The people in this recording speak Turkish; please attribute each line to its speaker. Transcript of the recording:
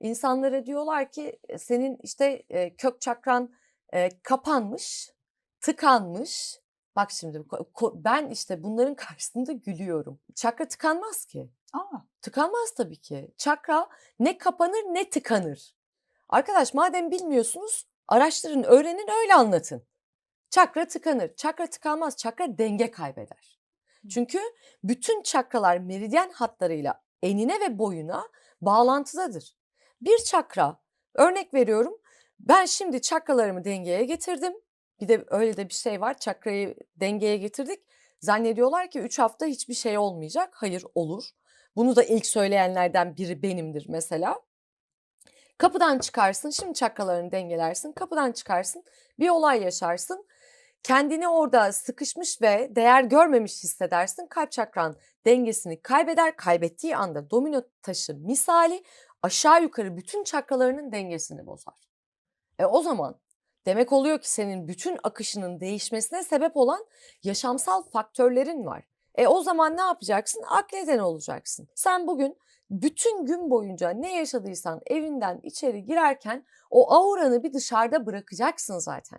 Speaker 1: İnsanlara diyorlar ki e, senin işte e, kök çakran e, kapanmış, tıkanmış. Bak şimdi ben işte bunların karşısında gülüyorum. Çakra tıkanmaz ki.
Speaker 2: A!
Speaker 1: Tıkanmaz tabii ki. Çakra ne kapanır ne tıkanır. Arkadaş madem bilmiyorsunuz araştırın, öğrenin, öyle anlatın. Çakra tıkanır. Çakra tıkanmaz. Çakra denge kaybeder. Çünkü bütün çakralar meridyen hatlarıyla enine ve boyuna bağlantıdadır. Bir çakra, örnek veriyorum, ben şimdi çakralarımı dengeye getirdim. Bir de öyle de bir şey var, çakrayı dengeye getirdik. Zannediyorlar ki 3 hafta hiçbir şey olmayacak. Hayır olur. Bunu da ilk söyleyenlerden biri benimdir mesela. Kapıdan çıkarsın, şimdi çakralarını dengelersin. Kapıdan çıkarsın, bir olay yaşarsın. Kendini orada sıkışmış ve değer görmemiş hissedersin. Kalp çakran dengesini kaybeder. Kaybettiği anda domino taşı misali aşağı yukarı bütün çakralarının dengesini bozar. E o zaman demek oluyor ki senin bütün akışının değişmesine sebep olan yaşamsal faktörlerin var. E o zaman ne yapacaksın? Akleden olacaksın. Sen bugün bütün gün boyunca ne yaşadıysan evinden içeri girerken o auranı bir dışarıda bırakacaksın zaten.